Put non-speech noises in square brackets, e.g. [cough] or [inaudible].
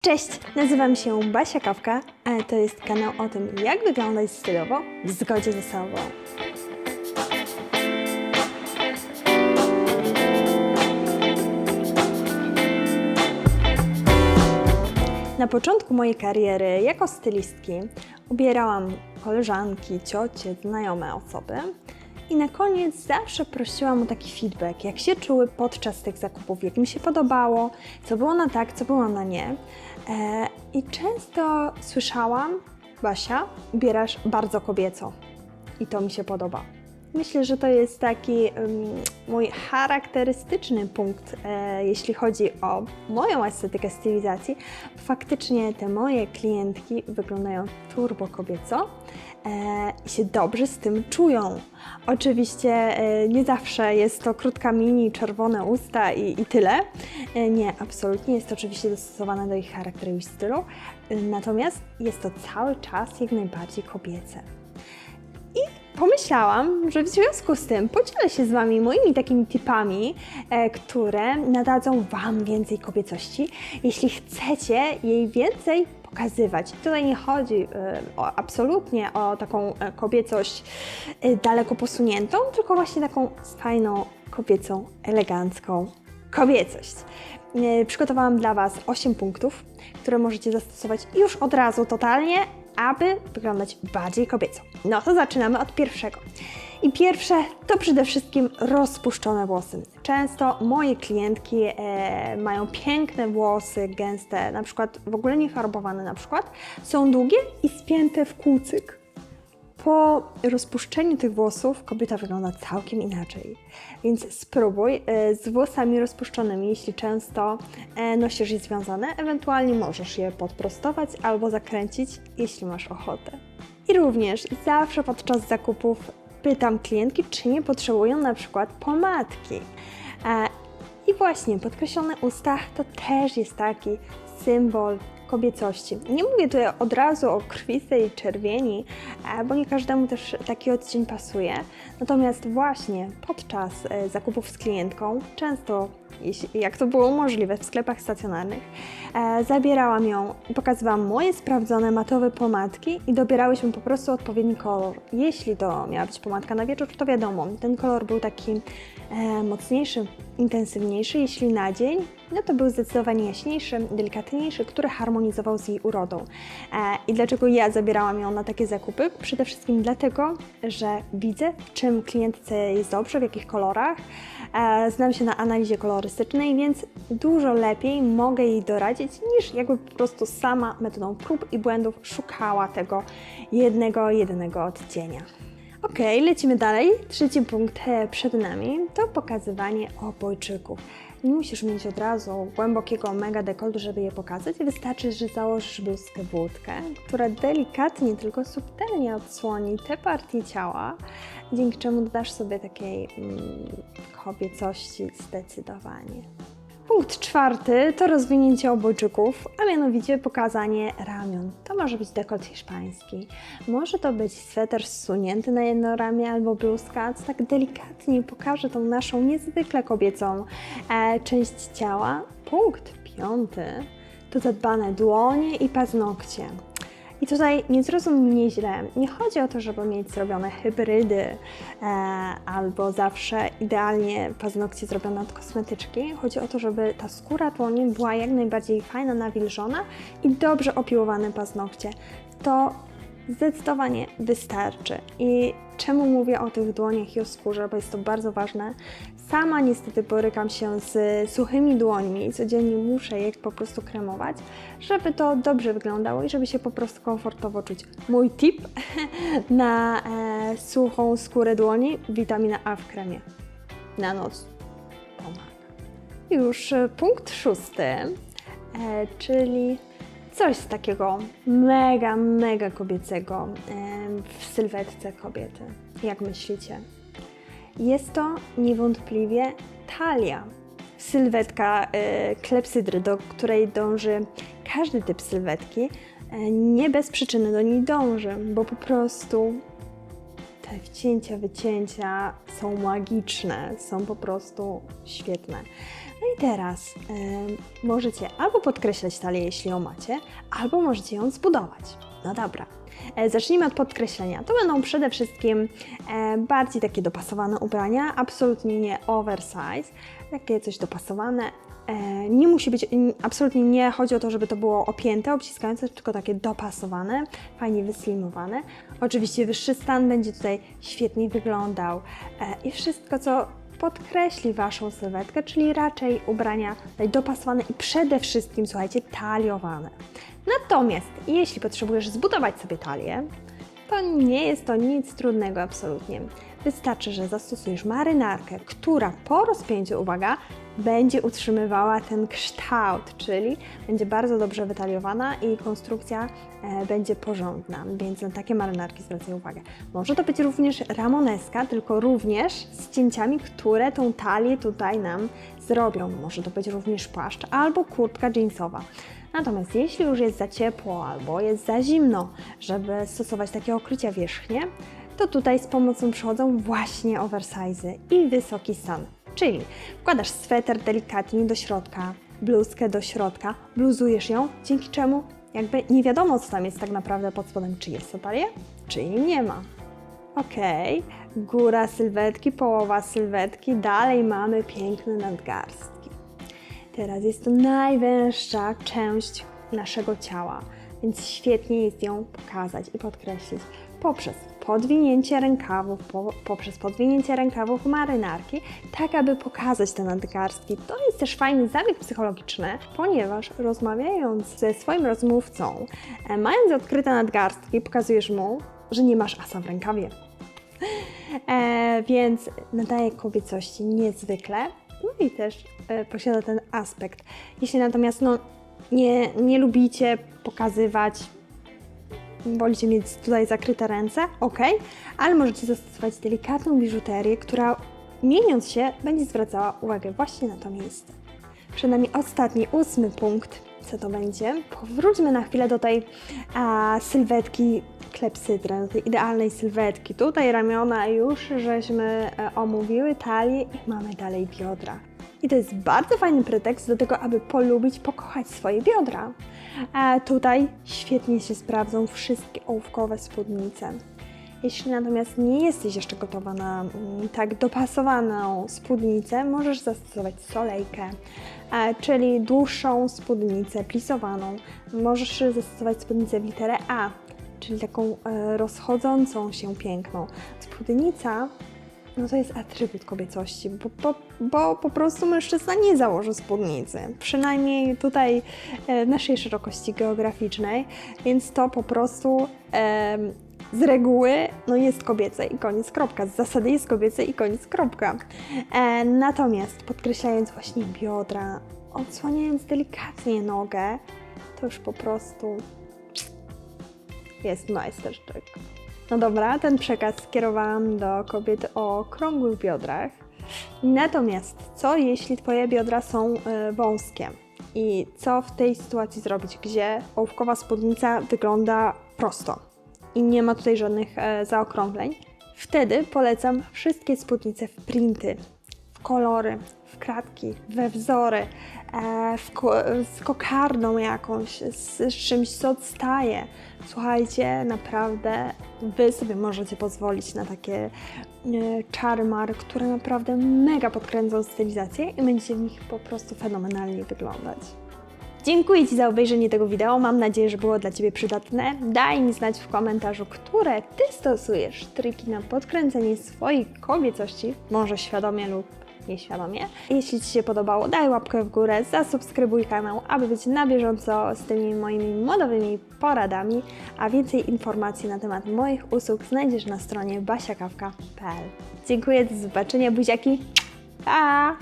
Cześć, nazywam się Basia Kawka, a to jest kanał o tym, jak wyglądać stylowo w zgodzie ze sobą. Na początku mojej kariery jako stylistki ubierałam koleżanki, ciocie, znajome osoby i na koniec zawsze prosiłam o taki feedback, jak się czuły podczas tych zakupów, jak mi się podobało, co było na tak, co było na nie. E, I często słyszałam, Basia, ubierasz bardzo kobieco i to mi się podoba. Myślę, że to jest taki ym, mój charakterystyczny punkt, e, jeśli chodzi o moją estetykę stylizacji. Faktycznie te moje klientki wyglądają turbo kobieco e, i się dobrze z tym czują. Oczywiście e, nie zawsze jest to krótka mini, czerwone usta i, i tyle. E, nie, absolutnie jest to oczywiście dostosowane do ich charakteru i stylu, natomiast jest to cały czas jak najbardziej kobiece pomyślałam, że w związku z tym podzielę się z Wami moimi takimi tipami, e, które nadadzą Wam więcej kobiecości, jeśli chcecie jej więcej pokazywać. Tutaj nie chodzi e, o, absolutnie o taką e, kobiecość daleko posuniętą, tylko właśnie taką fajną, kobiecą, elegancką kobiecość. Przygotowałam dla Was 8 punktów, które możecie zastosować już od razu totalnie, aby wyglądać bardziej kobieco. No to zaczynamy od pierwszego. I pierwsze to przede wszystkim rozpuszczone włosy. Często moje klientki e, mają piękne włosy, gęste, na przykład w ogóle nie farbowane na przykład, są długie i spięte w kłucyk. Po rozpuszczeniu tych włosów kobieta wygląda całkiem inaczej. Więc spróbuj e, z włosami rozpuszczonymi, jeśli często e, nosisz je związane, ewentualnie możesz je podprostować albo zakręcić, jeśli masz ochotę. I również zawsze podczas zakupów pytam klientki, czy nie potrzebują na przykład pomadki. E, I właśnie podkreślone usta to też jest taki symbol kobiecości. Nie mówię tutaj od razu o krwistej czerwieni, e, bo nie każdemu też taki odcień pasuje. Natomiast właśnie podczas e, zakupów z klientką, często jak to było możliwe w sklepach stacjonarnych, e, zabierałam ją i pokazywałam moje sprawdzone matowe pomadki i dobierałyśmy po prostu odpowiedni kolor. Jeśli to miała być pomadka na wieczór, to wiadomo, ten kolor był taki mocniejszy, intensywniejszy. Jeśli na dzień, no to był zdecydowanie jaśniejszy, delikatniejszy, który harmonizował z jej urodą. E, I dlaczego ja zabierałam ją na takie zakupy? Przede wszystkim dlatego, że widzę, w czym klientce jest dobrze, w jakich kolorach. E, znam się na analizie kolorystycznej, więc dużo lepiej mogę jej doradzić, niż jakby po prostu sama metodą prób i błędów szukała tego jednego, jedynego odcienia. Ok, lecimy dalej. Trzeci punkt przed nami to pokazywanie obojczyków. Nie musisz mieć od razu głębokiego mega dekoltu, żeby je pokazać. Wystarczy, że założysz bluzkę wódkę, która delikatnie, tylko subtelnie odsłoni te partie ciała, dzięki czemu dodasz sobie takiej mm, kobiecości zdecydowanie. Punkt czwarty to rozwinięcie obojczyków, a mianowicie pokazanie ramion. To może być dekolt hiszpański, może to być sweter zsunięty na jedno ramię albo bluzka, co tak delikatnie pokaże tą naszą niezwykle kobiecą e, część ciała. Punkt piąty to zadbane dłonie i paznokcie. I tutaj nie zrozum mnie źle. Nie chodzi o to, żeby mieć zrobione hybrydy e, albo zawsze idealnie paznokcie zrobione od kosmetyczki. Chodzi o to, żeby ta skóra dłoni była jak najbardziej fajna, nawilżona i dobrze opiłowane paznokcie. To zdecydowanie wystarczy. I czemu mówię o tych dłoniach i o skórze, bo jest to bardzo ważne. Sama niestety borykam się z suchymi dłońmi i codziennie muszę je po prostu kremować, żeby to dobrze wyglądało i żeby się po prostu komfortowo czuć. Mój tip [laughs] na e, suchą skórę dłoni, witamina A w kremie. Na noc pomaga. Już e, punkt szósty, e, czyli coś z takiego mega, mega kobiecego em, w sylwetce kobiety. Jak myślicie? Jest to niewątpliwie talia. Sylwetka e, klepsydry, do której dąży każdy typ sylwetki, e, nie bez przyczyny do niej dąży, bo po prostu te wcięcia, wycięcia są magiczne, są po prostu świetne. No i teraz e, możecie albo podkreślać talię, jeśli ją macie, albo możecie ją zbudować. No dobra. E, Zacznijmy od podkreślenia. To będą przede wszystkim e, bardziej takie dopasowane ubrania, absolutnie nie oversize, takie coś dopasowane. E, nie musi być, absolutnie nie chodzi o to, żeby to było opięte, obciskające, tylko takie dopasowane, fajnie wyslimowane. Oczywiście wyższy stan będzie tutaj świetnie wyglądał i wszystko, co podkreśli Waszą sylwetkę, czyli raczej ubrania dopasowane i przede wszystkim, słuchajcie, taliowane. Natomiast jeśli potrzebujesz zbudować sobie talię, to nie jest to nic trudnego absolutnie. Wystarczy, że zastosujesz marynarkę, która po rozpięciu, uwaga, będzie utrzymywała ten kształt, czyli będzie bardzo dobrze wytaliowana i konstrukcja e, będzie porządna, więc na takie marynarki zwracaj uwagę. Może to być również ramoneska, tylko również z cięciami, które tą talię tutaj nam zrobią. Może to być również płaszcz albo kurtka jeansowa. Natomiast jeśli już jest za ciepło albo jest za zimno, żeby stosować takie okrycia wierzchnie, to tutaj z pomocą przychodzą właśnie oversize i wysoki stan. Czyli wkładasz sweter delikatnie do środka, bluzkę do środka, bluzujesz ją, dzięki czemu jakby nie wiadomo, co tam jest tak naprawdę pod spodem, czy jest to talia, czy jej nie ma. Ok, góra sylwetki, połowa sylwetki, dalej mamy piękne nadgarstki. Teraz jest to najwęższa część naszego ciała, więc świetnie jest ją pokazać i podkreślić poprzez podwinięcie rękawów, po, poprzez podwinięcie rękawów marynarki, tak aby pokazać te nadgarstki. To jest też fajny zabieg psychologiczny, ponieważ rozmawiając ze swoim rozmówcą, e, mając odkryte nadgarstki, pokazujesz mu, że nie masz asa w rękawie. E, więc nadaje kobiecości niezwykle. No i też e, posiada ten aspekt. Jeśli natomiast no, nie, nie lubicie pokazywać, wolicie mieć tutaj zakryte ręce, ok, ale możecie zastosować delikatną biżuterię, która mieniąc się będzie zwracała uwagę właśnie na to miejsce. Przed nami ostatni, ósmy punkt. Co to będzie? Powróćmy na chwilę do tej a, sylwetki klepsydry, do tej idealnej sylwetki. Tutaj ramiona już żeśmy e, omówiły, talię i mamy dalej biodra. I to jest bardzo fajny pretekst do tego, aby polubić, pokochać swoje biodra. A tutaj świetnie się sprawdzą wszystkie ołówkowe spódnice. Jeśli natomiast nie jesteś jeszcze gotowa na mm, tak dopasowaną spódnicę, możesz zastosować solejkę, e, czyli dłuższą spódnicę plisowaną. Możesz zastosować spódnicę w literę A, czyli taką e, rozchodzącą się piękną. Spódnica no to jest atrybut kobiecości, bo, bo, bo po prostu mężczyzna nie założy spódnicy. Przynajmniej tutaj e, naszej szerokości geograficznej, więc to po prostu em, z reguły no jest kobiece i koniec kropka. Z zasady jest kobiece i koniec kropka. E, natomiast podkreślając właśnie biodra, odsłaniając delikatnie nogę, to już po prostu jest majstersztyk. No dobra, ten przekaz skierowałam do kobiet o okrągłych biodrach. Natomiast co jeśli Twoje biodra są y, wąskie? I co w tej sytuacji zrobić, gdzie ołówkowa spódnica wygląda prosto i nie ma tutaj żadnych e, zaokrągleń? Wtedy polecam wszystkie spódnice w printy, w kolory, w kratki, we wzory, e, w ko- z kokardą jakąś, z, czymś, co odstaje. Słuchajcie, naprawdę Wy sobie możecie pozwolić na takie e, czarmar, które naprawdę mega podkręcą stylizację i będziecie w nich po prostu fenomenalnie wyglądać. Dziękuję Ci za obejrzenie tego wideo. Mam nadzieję, że było dla Ciebie przydatne. Daj mi znać w komentarzu, które Ty stosujesz triki na podkręcenie swojej kobiecości, może świadomie lub nieświadomie. Jeśli Ci się podobało, daj łapkę w górę, zasubskrybuj kanał, aby być na bieżąco z tymi moimi modowymi poradami, a więcej informacji na temat moich usług znajdziesz na stronie basiakawka.pl. Dziękuję, do zobaczenia, buziaki, pa!